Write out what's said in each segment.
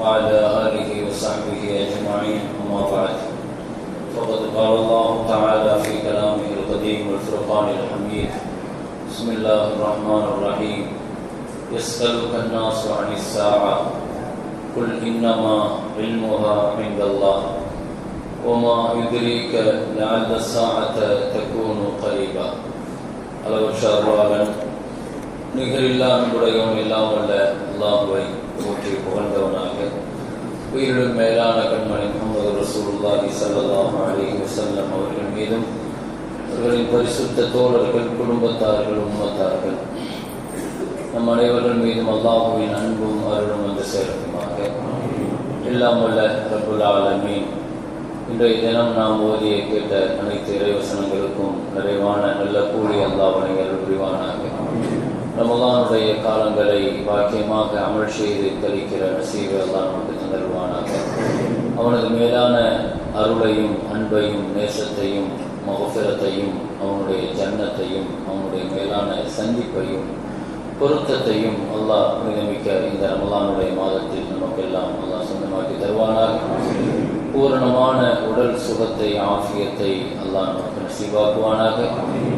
وعلى آله وصحبه أجمعين أما بعد فقد قال الله تعالى في كلامه القديم والفرقان الحميد بسم الله الرحمن الرحيم يسألك الناس عن الساعة قل إنما علمها عند الله وما يدريك لعل الساعة تكون قريبا அளவற்ற அருளாளன் நிகரில்லா அன்புடையவன் எல்லாம் வல்ல உயிரிடும் மேலான கண்மணி முகமது ரசூலுல்லாஹி சல்லாஹ் அலி வசல்லம் அவர்கள் மீதும் அவர்களின் பரிசுத்த தோழர்கள் குடும்பத்தார்கள் உம்மத்தார்கள் நம் அனைவர்கள் மீதும் அல்லாஹுவின் அன்பும் அருளும் வந்து சேர்க்குமாக எல்லாம் உள்ள ரபுல் இன்றைய தினம் நாம் ஓதிய கேட்ட அனைத்து இறைவசனங்களுக்கும் நிறைவான நல்ல கூலி அல்லாஹ் புரிவானாக ரமலானுடைய காலங்களை பாக்கியமாக அமல் செய்து கழிக்கிற நசீவை அல்லாஹ் நமக்கு தந்தருவானாக அவனது மேலான அருளையும் அன்பையும் நேசத்தையும் மகபிரத்தையும் அவனுடைய ஜன்னத்தையும் அவனுடைய மேலான சந்திப்பையும் பொருத்தத்தையும் அல்லாஹ் நியமிக்க இந்த ரமலானுடைய மாதத்தில் நமக்கெல்லாம் அல்லாஹ் சொந்தமாக்கி தருவானாக. பூரணமான உடல் சுகத்தை ஆசியத்தை அல்லாஹ் நசீவாக்குவானாக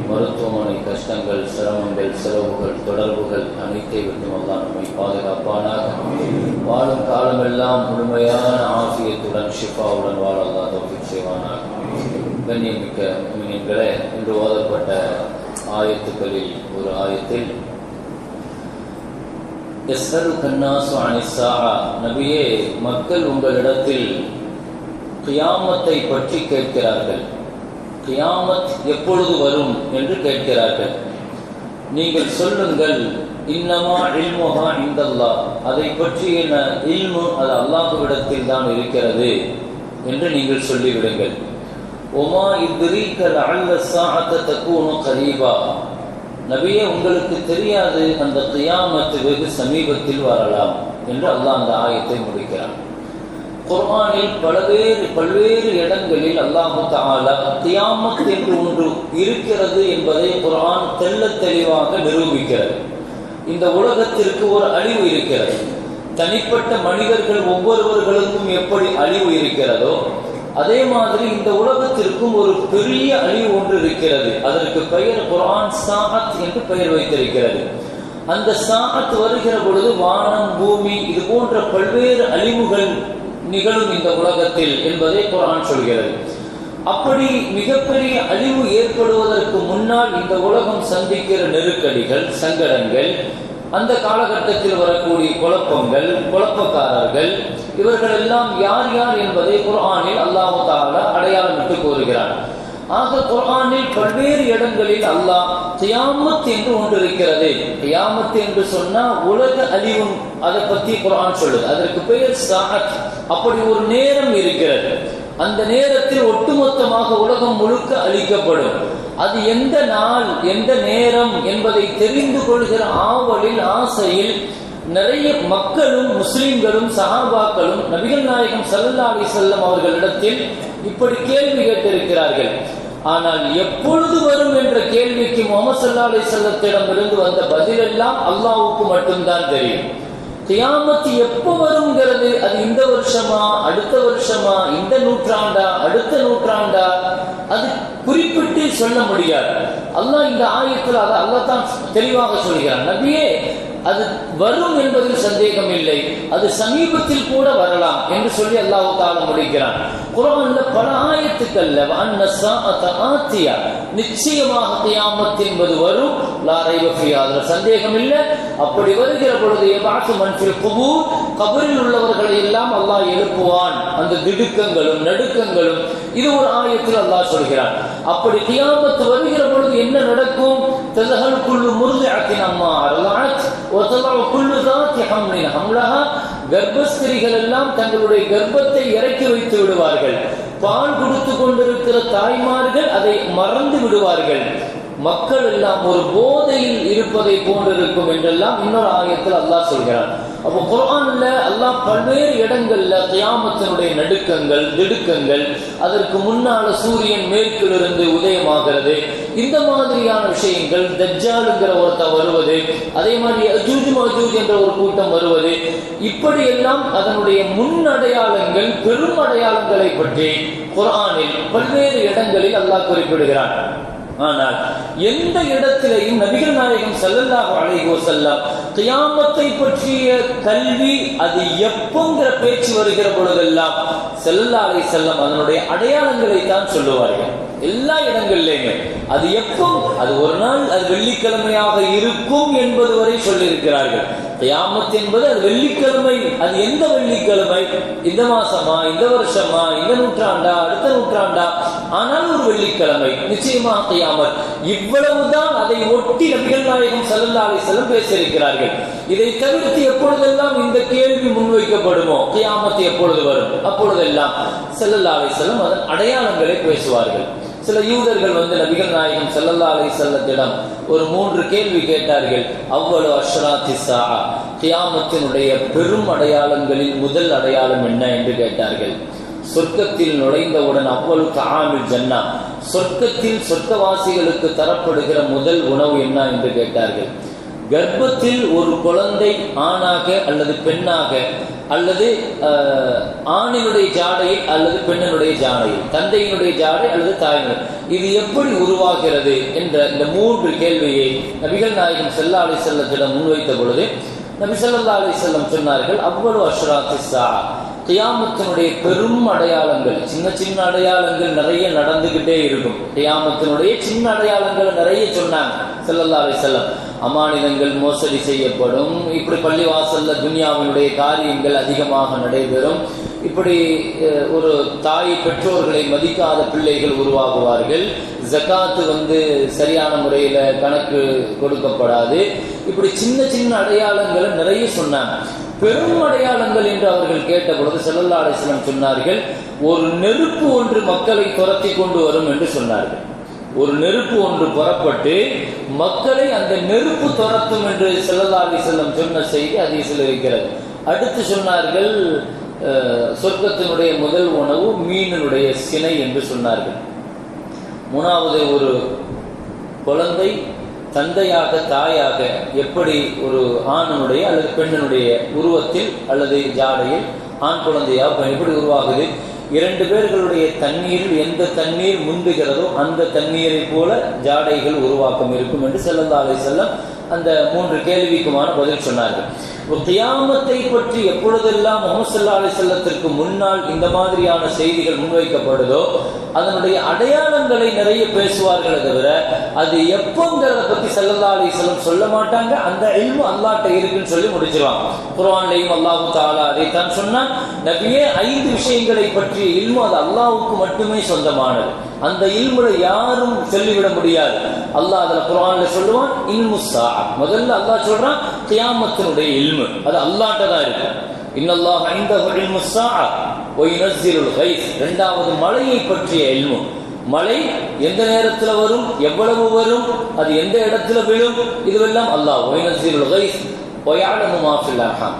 மருத்துவமனை கஷ்டங்கள் சிரமங்கள் செலவுகள் தொடர்புகள் அனைத்தை விட்டு அல்லாஹ் நம்மை பாதுகாப்பானாக. வாழும் காலமெல்லாம் முழுமையான ஆசியத்துடன் ஷிஃபாவுடன் வாழ அல்லாஹ் தோஃபிக் செய்வானாக. கண்ணியமிக்க மீன்களே இன்று ஓதப்பட்ட ஆயத்துக்களில் ஒரு ஆயத்தில் நபியே மக்கள் உங்களிடத்தில் கியாமத்தை பற்றி கேட்கிறார்கள். கியாமத் எப்பொழுது வரும் என்று கேட்கிறார்கள். நீங்கள் சொல்லுங்கள் இன்னமா இல்முகா இந்தல்லா அதை பற்றிய இல்மு அது அல்லாஹுவிடத்தில் தான் இருக்கிறது என்று நீங்கள் சொல்லிவிடுங்கள். ஒமா இத்திரீக்கல் அல்ல சாத்த தக்குவனும் கரீபா. நபியே உங்களுக்கு தெரியாது அந்த கியாமத்து வெகு சமீபத்தில் வரலாம் என்று அல்லாஹ் அந்த ஆயத்தை முடிக்கிறான். குர்ஆனில் பல்வேறு பல்வேறு இடங்களில் அல்லாஹு தாலா தியாமத் என்று ஒன்று இருக்கிறது என்பதை குர்ஆன் தெல்ல தெளிவாக நிரூபிக்கிறது. இந்த உலகத்திற்கு ஒரு அழிவு இருக்கிறது. தனிப்பட்ட மனிதர்கள் ஒவ்வொருவர்களுக்கும் எப்படி அழிவு இருக்கிறதோ அதே மாதிரி இந்த உலகத்திற்கும் ஒரு பெரிய அழிவு ஒன்று இருக்கிறது. அதற்கு பெயர் குரான் சாத் என்று பெயர் வைத்திருக்கிறது. அந்த சாத் வருகிற பொழுது வானம் பூமி இது போன்ற பல்வேறு அழிவுகள் நிகழும் இந்த உலகத்தில் என்பதை குரான் சொல்கிறது. அப்படி மிகப்பெரிய அழிவு ஏற்படுவதற்கு முன்னால் இந்த உலகம் சந்திக்கிற நெருக்கடிகள் சங்கடங்கள் அந்த காலகட்டத்தில் வரக்கூடிய குழப்பங்கள் குழப்பக்காரர்கள் இவர்கள் எல்லாம் யார் யார் என்பதை குரானில் அல்லாஹு தாலா அடையாளமிட்டு கூறுகிறார் ஆக குர்ஆனில் பல்வேறு இடங்களில் அல்லாஹ் தியாமத் என்று ஒன்று இருக்கிறது தியாமத் என்று சொன்னா உலக அழிவும் அதை பத்தி குர்ஆன் சொல்லுது. அதற்கு பெயர் சாஹத். அப்படி ஒரு நேரம் இருக்கிறது. அந்த நேரத்தில் ஒட்டுமொத்தமாக உலகம் முழுக்க அழிக்கப்படும். அது எந்த நாள் எந்த நேரம் என்பதை தெரிந்து கொள்கிற ஆவலில் ஆசையில் நிறைய மக்களும் முஸ்லிம்களும் சஹாபாக்களும் நபிகள் நாயகம் சல்லா அலி செல்லம் அவர்களிடத்தில் இப்படி கேள்வி கேட்டிருக்கிறார்கள். ஆனால் எப்பொழுது வரும் என்ற கேள்விக்கு முகமது சல்லா அலி செல்லத்திடம் இருந்து வந்த பதிலெல்லாம் அல்லாவுக்கு மட்டும்தான் தெரியும். கியாமத்து எப்போ வருங்கிறது அது இந்த வருஷமா அடுத்த வருஷமா இந்த நூற்றாண்டா அடுத்த நூற்றாண்டா அது குறிப்பிட்டு சொல்ல முடியாது. அல்லாஹ் இந்த ஆயத்தில் அதை அல்லாஹ் தான் தெளிவாக சொல்கிறார் நபியே அது வரும் என்பதில் சந்தேகம் இல்லை அது சமீபத்தில் கூட வரலாம் என்று சொல்லி அல்லாஹு தாலம் முடிக்கிறான். குரான்ல பல ஆயத்துக்கள்ல ஆத்தியா நிச்சயமாக கியாமத் என்பது வரும். லாரை அதுல சந்தேகம் இல்லை அப்படி வருகிற பொழுது எபாசு மன்பில் குபூர் கபரில் உள்ளவர்களை எல்லாம் அல்லாஹ் எழுப்புவான் அந்த திடுக்கங்களும் நடுக்கங்களும் இது ஒரு ஆயத்தில் அல்லாஹ் சொல்கிறான். அப்படி கியாமத்து வருகிற பொழுது என்ன நடக்கும்? ததகல் குள்ளு முருகாத்தின் அம்மா அருளாத் ஒத்தலாவ குள்ளு தாத்தி ஹம்லின் ஹம்லஹா. கர்ப்பஸ்திரிகள் எல்லாம் தங்களுடைய கர்ப்பத்தை இறக்கி வைத்து விடுவார்கள். பால் கொடுத்து கொண்டிருக்கிற தாய்மார்கள் அதை மறந்து விடுவார்கள். மக்கள் எல்லாம் ஒரு போதையில் இருப்பதை போன்றிருக்கும் என்றெல்லாம் இன்னொரு ஆயத்தில் அல்லாஹ் சொல்கிறான். அப்போ குரான்ல அல்லாஹ் பல்வேறு இடங்கள்ல கியாமத்தினுடைய நடுக்கங்கள் திடுக்கங்கள் அதற்கு முன்னால சூரியன் மேற்கிலிருந்து உதயமாகிறது. இந்த மாதிரியான விஷயங்கள் தஜ்ஜாலுங்கிற ஒருத்தன் வருவது அதே மாதிரி அஜூஜ் மஜூஜ் என்ற ஒரு கூட்டம் வருவது இப்படியெல்லாம் அதனுடைய முன் அடையாளங்கள் பெரும் அடையாளங்களை பற்றி குர்ஆனில் பல்வேறு இடங்களில் அல்லாஹ் குறிப்பிடுகிறான். ஆனால் எந்த இடத்திலையும் நபிகள் நாயகம் ஸல்லல்லாஹு அலைஹி செல்லாம் கியாமத்தை பற்றிய கல்வி அது எப்போங்கிற பேச்சு வருகிற பொழுதெல்லாம் ஸல்லல்லாஹு அலைஹி அதனுடைய அடையாளங்களை தான் சொல்லுவார்கள். எல்லா இடங்கள்லையுமே. அது எப்போ? அது ஒரு நாள் அது வெள்ளிக்கிழமையாக இருக்கும் என்பது வரை சொல்லியிருக்கிறார்கள். கியாமத் என்பது அது வெள்ளிக்கிழமை. அது எந்த வெள்ளிக்கிழமை? இந்த மாசமா? இந்த வருஷமா? இந்த நூற்றாண்டா? அடுத்த நூற்றாண்டா? ஆனால் ஒரு வெள்ளிக்கிழமை நிச்சயமாக கியாமத். இவ்வளவுதான் அதை ஒட்டி நபிகள் நாயகம் செல்லல்லாவை செல்லும் பேசியிருக்கிறார்கள். இதை தவிர்த்து எப்பொழுதெல்லாம் இந்த கேள்வி முன்வைக்கப்படுமோ கியாமத் எப்பொழுது வரும்? அப்பொழுதெல்லாம் செல்லல்லாவை செல்லும் அதன் அடையாளங்களை பேசுவார்கள். சில யூதர்கள் வந்து நபிகள் நாயகம் ஸல்லல்லாஹு அலைஹி வஸல்லத்திடம் ஒரு மூன்று கேள்வி கேட்டார்கள். அவ்வளவு அஷ்ராத்தி சாஹா கியாமத்தினுடைய பெரும் அடையாளங்களில் முதல் அடையாளம் என்ன என்று கேட்டார்கள். சொர்க்கத்தில் நுழைந்தவுடன் அவ்வளவு தாமில் ஜன்னா. சொர்க்கத்தில் சொர்க்கவாசிகளுக்கு தரப்படுகிற முதல் உணவு என்ன என்று கேட்டார்கள். கர்ப்பத்தில் ஒரு குழந்தை ஆணாக அல்லது பெண்ணாக அல்லது ஆணினுடைய ஜாடையை அல்லது பெண்ணினுடைய ஜாடையில் தந்தையினுடைய ஜாடை அல்லது தாயினுடைய. இது எப்படி உருவாகிறது என்ற இந்த மூன்று கேள்வியை நபிகள் நாயகம் செல்லா அலி செல்லத்திடம் முன்வைத்த பொழுது நபி செல்லா அலி செல்லம் சொன்னார்கள் அவ்வளவு அஷ்ராத்தி சா கியாமத்தினுடைய பெரும் அடையாளங்கள் சின்ன சின்ன அடையாளங்கள் நிறைய நடந்துகிட்டே இருக்கும். கியாமத்தினுடைய சின்ன அடையாளங்கள் நிறைய சொன்னாங்க செல்லல்லாவை செல்லம் அமானிதங்கள் மோசடி செய்யப்படும். இப்படி பள்ளிவாசல்ல துன்யாவினுடைய காரியங்கள் அதிகமாக நடைபெறும். இப்படி ஒரு தாய் பெற்றோர்களை மதிக்காத பிள்ளைகள் உருவாகுவார்கள். ஜக்காத்து வந்து சரியான முறையில் கணக்கு கொடுக்கப்படாது. இப்படி சின்ன சின்ன அடையாளங்களை நிறைய சொன்னாங்க. பெரும் அடையாளங்கள் என்று அவர்கள் கேட்ட பொழுது ஸல்லல்லாஹு அலைஹி சொன்னார்கள் ஒரு நெருப்பு ஒன்று மக்களை துரத்தி கொண்டு வரும் என்று சொன்னார்கள். ஒரு நெருப்பு ஒன்று புறப்பட்டு மக்களை அந்த நெருப்பு துரத்தும் என்று ஸல்லல்லாஹு செல்லம் சொன்ன செய்தி ஹதீஸில் இருக்கிறது. அடுத்து சொன்னார்கள் சொர்க்கத்தினுடைய முதல் உணவு மீனினுடைய சினை என்று சொன்னார்கள். மூணாவது ஒரு குழந்தை தந்தையாக தாயாக எப்படி ஒரு ஆணனுடைய அல்லது பெண்ணினுடைய உருவத்தில் அல்லது ஜாடையில் ஆண் குழந்தையாக எப்படி உருவாகுது? இரண்டு பேர்களுடைய தண்ணீரில் எந்த தண்ணீர் முந்துகிறதோ அந்த தண்ணீரை போல ஜாடைகள் உருவாக்கம் இருக்கும் என்று ஸல்லல்லாஹு செல்லம் அந்த மூன்று கேள்விக்குமான பதில் சொன்னார்கள். ஒரு தியாமத்தை பற்றி எப்பொழுதெல்லாம் முகமது ஸல்லல்லாஹு அலைஹி முன்னால் இந்த மாதிரியான செய்திகள் முன்வைக்கப்படுதோ அதனுடைய அடையாளங்களை நிறைய பேசுவார்களே தவிர அது எப்போங்கிறத பத்தி செல்லல்லா அலிஸ்லம் சொல்ல மாட்டாங்க. அந்த இல்மு அல்லாட்ட இருக்குன்னு சொல்லி முடிச்சிருவாங்க. குரான்லையும் அல்லாஹ் தாலா அதைத்தான் சொன்னான். நபியே ஐந்து விஷயங்களை பற்றிய இல்மு அது அல்லாவுக்கு மட்டுமே சொந்தமானது. அந்த இல்முல யாரும் சொல்லிவிட முடியாது. அல்லாஹ் அதுல குரான்ல சொல்லுவான் இல்மு சா முதல்ல அல்லாஹ் சொல்றான் கியாமத்தினுடைய இல்மு. அது அல்லாட்ட தான் இருக்கு. இன்னல்லாஹ் ஐந்த இல்மு சா ஒயினசிலுல் ஹைஸ். ரெண்டாவது மழையை பற்றிய எல்மு. மழை எந்த நேரத்தில் வரும்? எவ்வளவு வரும்? அது எந்த இடத்துல விழும்? இதுவெல்லாம் அல்லாஹ் ஒயினசிலுல் ஹைஸ்.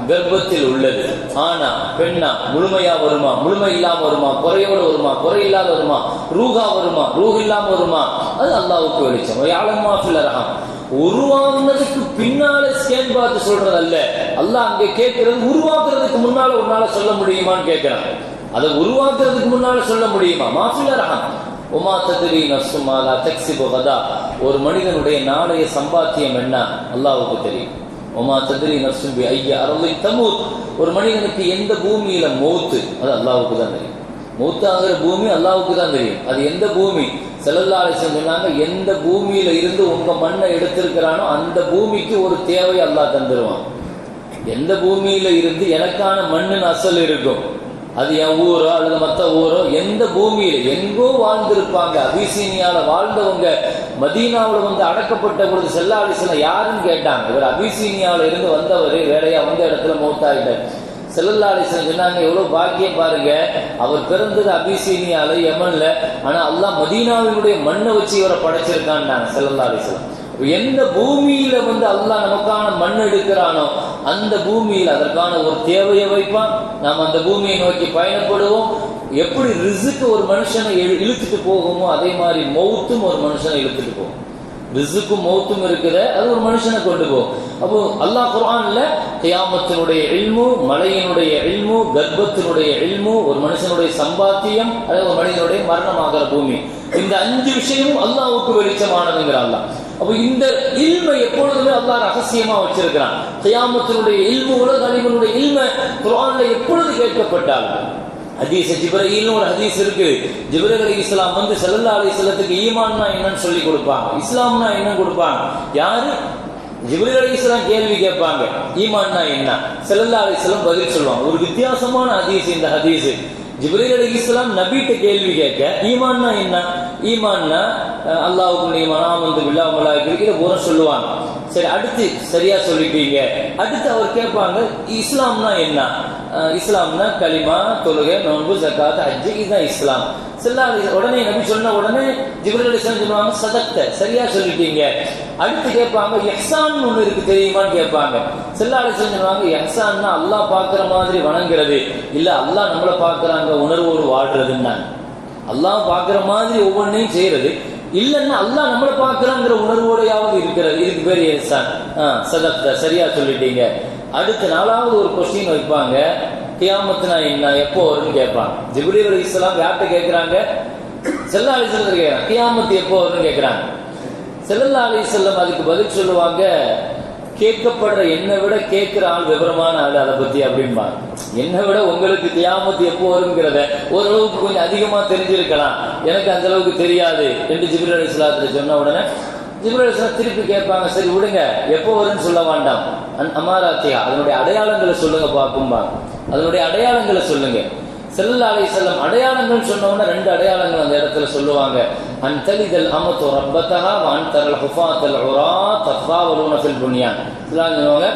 கர்ப்பத்தில் உள்ளது. ஆனா பெண்ணா முழுமையா வருமா? முழுமை இல்லாம வருமா? குறையோடு வருமா? குறை இல்லாத வருமா? ரூகா வருமா? ரூஹ் இல்லாம வருமா? அது அல்லாவுக்கு வெளிச்சம். ஒயாலமா ஃபில்லரகம் உருவாங்கினதுக்கு பின்னால சேன் பார்த்து சொல்றது அல்ல அல்லாஹ் அங்க கேட்கிறது உருவாக்குறதுக்கு முன்னால உன்னால சொல்ல முடியுமான்னு கேட்கிறான் அதை உருவாக்குறதுக்கு முன்னால சொல்ல முடியுமா? மாஃபில் ரஹம் உமா ததிரி நசுமாலா தக்சிபு கதா. ஒரு மனிதனுடைய நாளைய சம்பாத்தியம் என்ன? அல்லாவுக்கு தெரியும். ஒமா ததிரி பி ஐயா அருளை தமூத். ஒரு மனிதனுக்கு எந்த பூமியில மௌத்து? அது அல்லாவுக்கு தான் தெரியும். மௌத்தாகிற பூமி அல்லாவுக்கு தான் தெரியும். அது எந்த பூமி? செல்லல்லாலை சொன்னாங்க எந்த பூமியில இருந்து உங்க மண்ணை எடுத்திருக்கிறானோ அந்த பூமிக்கு ஒரு தேவை அல்லாஹ் தந்துருவான். எந்த பூமியில இருந்து எனக்கான மண்ணின் அசல் இருக்கும்? அது என் ஊரோ அல்லது மற்ற ஊரோ எந்த பூமியில் எங்கோ வாழ்ந்திருப்பாங்க. அபிசீனியால வாழ்ந்தவங்க மதீனாவில் வந்து அடக்கப்பட்ட பொழுது செல்லாலிசன யாருன்னு கேட்டாங்க. இவர் அபிசீனியாவில் இருந்து வந்தவர் வேலையா வந்த இடத்துல மூத்தாயிட்டார். செல்லல்லாலிசன் சொன்னாங்க எவ்வளோ பாக்கியம் பாருங்க. அவர் பிறந்தது அபிசீனியால யமன்ல. ஆனால் அல்லா மதீனாவினுடைய மண்ணை வச்சு இவரை படைச்சிருக்கான்னாங்க செல்லல்லாலிசன் எந்த பூமியில வந்து அல்லாஹ் நமக்கான மண் எடுக்கிறானோ அந்த பூமியில் அதற்கான ஒரு தேவையை வைப்பான். நாம் அந்த பூமியை நோக்கி பயணப்படுவோம். எப்படி ரிசுக்கு ஒரு மனுஷனை இழு- இழுத்துட்டு போகுமோ அதே மாதிரி மௌத்தும் ஒரு மனுஷனை இழுத்துட்டு போகும். ரிசுக்கும் மௌத்தும் இருக்குத. அது ஒரு மனுஷனை கொண்டு போகும். அப்போ அல்லாஹ் குரான்ல கியாமத்தினுடைய எல்மு மலையினுடைய எல்மு கர்ப்பத்தினுடைய எல்மு ஒரு மனுஷனுடைய சம்பாத்தியம் அதாவது ஒரு மனிதனுடைய மரணமாகிற பூமி. இந்த அஞ்சு விஷயமும் அல்லாஹ்வுக்கு வெளிச்சமானதுங்கிற அல்லாஹ். அப்போ இந்த இல்மை எப்பொழுதுமே அல்லா ரகசியமா வச்சிருக்கிறான். கியாமத்தினுடைய இல்மு உலக அழிவனுடைய இல்மை குரான்ல எப்பொழுது கேட்கப்பட்டாலும் ஹதீஸ் ஜிப்ரீல்னு ஒரு ஹதீஸ் இருக்கு. ஜிப்ரீல் அலி இஸ்லாம் வந்து ஸல்லல்லாஹு அலி இஸ்லத்துக்கு ஈமான்னா என்னன்னு சொல்லி கொடுப்பாங்க. இஸ்லாம்னா என்ன கொடுப்பாங்க. யாரு? ஜிப்ரீல் அலி இஸ்லாம் கேள்வி கேட்பாங்க. ஈமான்னா என்ன? ஸல்லல்லாஹு அலி இஸ்லாம் பதில் சொல்லுவாங்க. ஒரு வித்தியாசமான ஹதீஸ் இந்த ஹதீஸ். ஜிப்ரீல் அலி இஸ்லாம் நபிட்ட கேள்வி கேட்க ஈமான்னா என்ன? ஈமான்னா அஹ், அல்லாஹ்வுக்கு வந்து ஆமந்து பில்லாஹ் மலாயிக்கு பூரா சொல்லுவாங்க. சரி அடுத்து சரியா சொல்லிட்டீங்க. அடுத்து அவர் கேட்பாங்க இஸ்லாம்னா என்ன? இஸ்லாம்னா களிமா தொழுகை நோன்பு ஜக்காத் ஹஜ்ஜு இதுதான் இஸ்லாம். செல்லா உடனே நபி சொன்ன உடனே ஜிப்ரல் அலிஸ்லாம் சொல்லுவாங்க சதக்த சரியா சொல்லிட்டீங்க. அடுத்து கேட்பாங்க எஹ்சான் ஒன்று இருக்கு தெரியுமான்னு கேட்பாங்க. செல்லா அலிஸ்லாம் சொல்லுவாங்க எஹ்சான்னா அல்லாஹ் பார்க்குற மாதிரி வணங்குறது. இல்லை அல்லாஹ் நம்மளை பார்க்குறாங்க உணர்வோடு வாழ்றதுன்னாங்க அல்லாஹ் பார்க்குற மாதிரி ஒவ்வொன்றையும் செய்யறது இல்லைன்னா அல்லாஹ் நம்மளை பார்க்கலாங்கிற உணர்வோடையாவது இருக்கிறது. இதுக்கு பேர் எஹ்சான் சரியா சொல்லிட்டீங்க. அடுத்த நாலாவது ஒரு கொஸ்டின் வைப்பாங்க. கியாமத்துனா என்ன எப்போ வரும்னு கேட்பாங்க. ஜிப்ரீல் அலி இஸ்லாம் யார்கிட்ட கேட்குறாங்க? செல்லா அலி செல்லம் கேட்குறாங்க. கியாமத்து எப்போ வரும்னு கேட்குறாங்க. செல்லல்லா அலி செல்லம் அதுக்கு பதில் சொல்லுவாங்க கேட்கப்படுற என்னை விட கேட்கிற ஆள் விவரமான ஆள் அதை பத்தி அப்படிம்பாங்க. என்னை விட உங்களுக்கு கியாமத்து எப்போ வருங்கிறத ஓரளவுக்கு கொஞ்சம் அதிகமா தெரிஞ்சிருக்கலாம். எனக்கு அந்த அளவுக்கு தெரியாது என்று ஜிப்ரீல் அலி இஸ்லாத்துல சொன்ன உடனே ஜிப்ரீல் அலிஸ்லாம் திருப்பி கேட்பாங்க சரி விடுங்க எப்போ வரும்னு சொல்ல வேண்டாம். அந் அமாராத்தியா அதனுடைய அடையாளங்களை சொல்லுங்க பார்க்கும்பா. அதனுடைய அடையாளங்களை சொல்லுங்க. செல்ல அலி செல்லம் அடையாளங்கள் சொன்ன உடனே ரெண்டு அடையாளங்கள் அந்த இடத்துல சொல்லுவாங்க. அன் தலிதல் அமத்து ரப்பத்தஹா வான் தரல் ஹுஃபாத்தல் உரா தஃபாவலூன ஃபில் புனியான். இதெல்லாம் சொல்லுவாங்க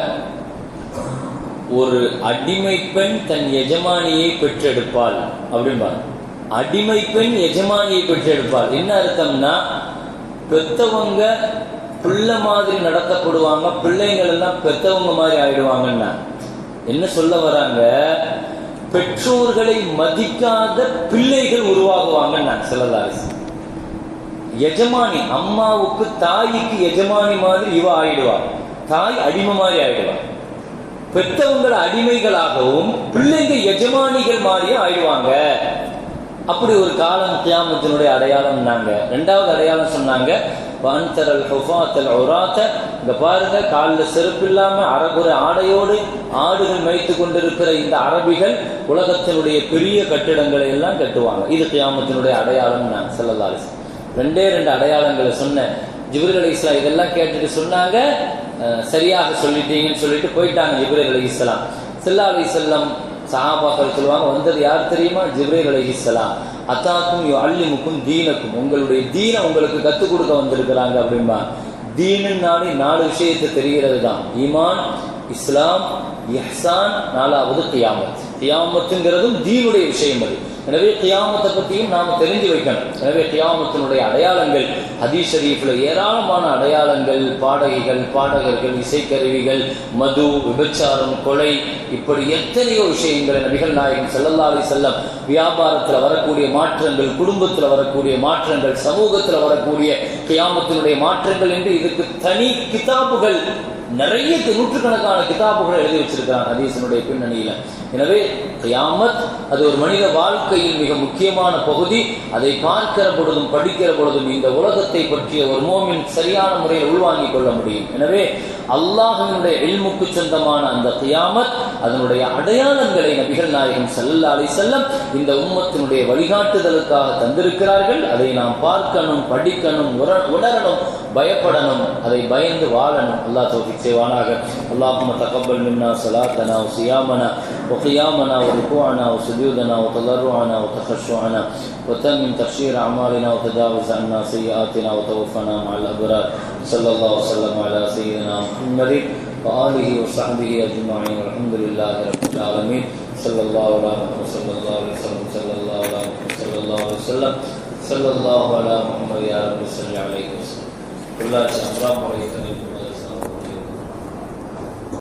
ஒரு அடிமை பெண் தன் எஜமானியை பெற்றெடுப்பாள். அப்படிம்பாங்க. அடிமை பெண் எஜமானியை பெற்றெடுப்பாள். என்ன அர்த்தம்னா பெத்தவங்க பிள்ளை மாதிரி நடத்தப்படுவாங்க பிள்ளைங்கள் எல்லாம் பெத்தவங்க மாதிரி ஆயிடுவாங்கன்னா. என்ன சொல்ல வராங்க? பெற்றோர்களை மதிக்காத பிள்ளைகள் உருவாகுவாங்கன்னு நான் சொல்லலாரு எஜமானி அம்மாவுக்கு தாய்க்கு எஜமானி மாதிரி இவ ஆயிடுவா. தாய் அடிமை மாதிரி ஆயிடுவா. பெத்தவங்களை அடிமைகளாகவும் பிள்ளைங்க எஜமானிகள் மாதிரியும் ஆயிடுவாங்க. அப்படி ஒரு காலம் கியாமத்தினுடைய அடையாளம்னாங்க ரெண்டாவது அடையாளம் சொன்னாங்க வான்தரல் ஹுஃபாத்தல் ஒராத்த இந்த பாருங்க காலில் செருப்பு இல்லாமல் அறகுறை ஆடையோடு ஆடுகள் மேய்த்து கொண்டிருக்கிற இந்த அரபிகள் உலகத்தினுடைய பெரிய கட்டிடங்களை எல்லாம் கட்டுவாங்க. இது கியாமத்தினுடைய அடையாளம் நான் சொல்லலாரு ரெண்டே ரெண்டு அடையாளங்களை சொன்னேன் ஜிப்ரீல் அலி இஸ்லாம் இதெல்லாம் கேட்டுட்டு சொன்னாங்க சரியாக சொல்லிட்டீங்கன்னு சொல்லிட்டு போயிட்டாங்க ஜிப்ரீல் அலி இஸ்லாம் செல்லா அலி செல்லம் சஹாபாக்கள் சொல்லுவாங்க வந்தது யார் தெரியுமா? ஜிப்ரீல் அலி இஸ்லாம் அத்தாக்கும் அல்லிமுக்கும் தீனக்கும். உங்களுடைய தீனை உங்களுக்கு கத்துக் கொடுக்க வந்திருக்கிறாங்க அப்படின்பா தீனுன்னாலே நாலு விஷயத்தை தெரிகிறது தான். ஈமான் இஸ்லாம் இஹ்சான் நாலாவது தியாமத் தியாமத்துங்கிறதும் தீனுடைய விஷயம் அது. எனவே கியாமத்தை பற்றியும் நாம் தெரிஞ்சு வைக்கணும். எனவே கியாமத்தினுடைய அடையாளங்கள் ஹதீஸ் ஏராளமான அடையாளங்கள் பாடகிகள் பாடகர்கள் இசைக்கருவிகள் மது விபச்சாரம் கொலை இப்படி எத்தனையோ விஷயங்கள் நபிகள் நாயகம் ஸல்லல்லாஹு செல்லம் வியாபாரத்தில் வரக்கூடிய மாற்றங்கள் குடும்பத்தில் வரக்கூடிய மாற்றங்கள் சமூகத்தில் வரக்கூடிய கியாமத்தினுடைய மாற்றங்கள் என்று இதுக்கு தனி கிதாபுகள் நிறைய நூற்றுக்கணக்கான கிதாபுகளை எழுதி வச்சிருக்கிறான் ஹதீசனுடைய பின்னணியில. எனவே கியாமத் அது ஒரு மனித வாழ்க்கையின் மிக முக்கியமான பகுதி. அதை பார்க்கிற பொழுதும் படிக்கிற பொழுதும் இந்த உலகத்தை பற்றிய ஒரு மோமின் சரியான முறையில் உள்வாங்கிக் கொள்ள முடியும். எனவே அல்லாஹினுடைய எல்முக்கு சொந்தமான அந்த கியாமத் அதனுடைய அடையாளங்களை நபிகள் நாயகம் ஸல்லல்லாஹு அலைஹி செல்லம் இந்த உம்மத்தினுடைய வழிகாட்டுதலுக்காக தந்திருக்கிறார்கள் அதை நாம் பார்க்கணும் படிக்கணும் உணர- உணரணும் பயப்படணும் அதை பயந்து வாழணும் அல்லாஹ் தௌஃபீக் செய்வானாக اللهم تقبل منا صلاتنا وصيامنا وقيامنا وركوعنا وسجودنا وتضرعنا وتخشعنا وتمم تفسير اعمالنا وتجاوز عنا سيئاتنا وتوفنا مع الابرار صلى الله وسلم على سيدنا محمد وآله وصحبه أجمعين. والحمد لله رب العالمين. صلى الله على محمد صلى الله عليه وسلم. صلى الله على محمد صلى الله عليه وسلم. صلى الله على محمد يا رب صل عليه وسلم. كلها أمرام عليك